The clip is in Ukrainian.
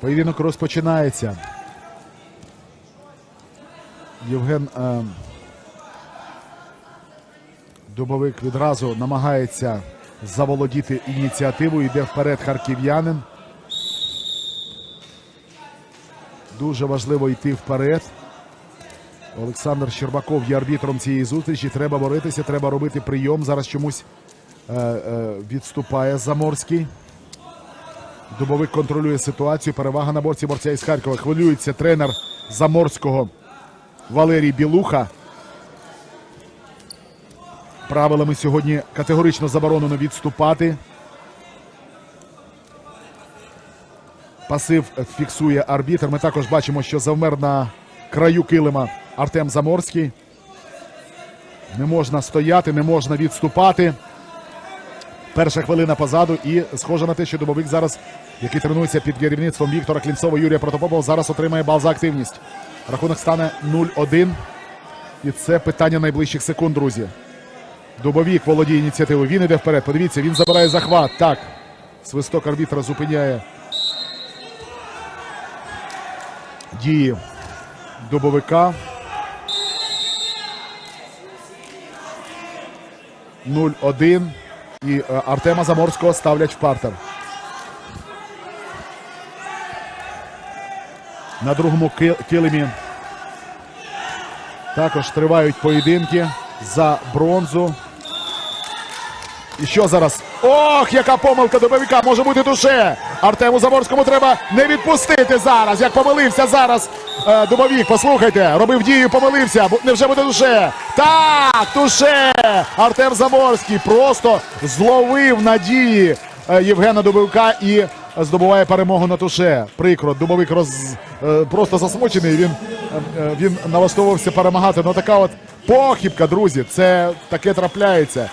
Поєдинок розпочинається. Євген е, Дубовик відразу намагається заволодіти ініціативою. Йде вперед харків'янин. Дуже важливо йти вперед. Олександр Щербаков є арбітром цієї зустрічі. Треба боротися, треба робити прийом. Зараз чомусь е, е, відступає Заморський. Дубовик контролює ситуацію. Перевага на борці борця із Харкова. Хвилюється тренер Заморського Валерій Білуха. Правилами сьогодні категорично заборонено відступати. Пасив фіксує арбітр. Ми також бачимо, що завмер на краю килима Артем Заморський. Не можна стояти, не можна відступати. Перша хвилина позаду, і схоже на те, що Дубовик зараз, який тренується під керівництвом Віктора Клінцова, Юрія Протопопова, зараз отримає бал за активність. Рахунок стане 0-1. І це питання найближчих секунд, друзі. Дубовік володіє ініціативою. Він іде вперед. Подивіться, він забирає захват. Так. Свисток арбітра зупиняє дії Дубовика. 0-1. І е, Артема Заморського ставлять в партер. На другому килимі також тривають поєдинки за бронзу. І що зараз? Ох, яка помилка добовика може бути душе. Артему Заморському треба не відпустити зараз. Як помилився зараз е, Дубовік. Послухайте, робив дію, помилився. Невже буде душе? Так, туше! Артем Заморський просто зловив надії е, Євгена Дубовика і здобуває перемогу на туше. Прикро, Дубовик роз, е, просто засмучений. Він, він налаштовувався перемагати. Ну така от похибка, друзі. Це таке трапляється.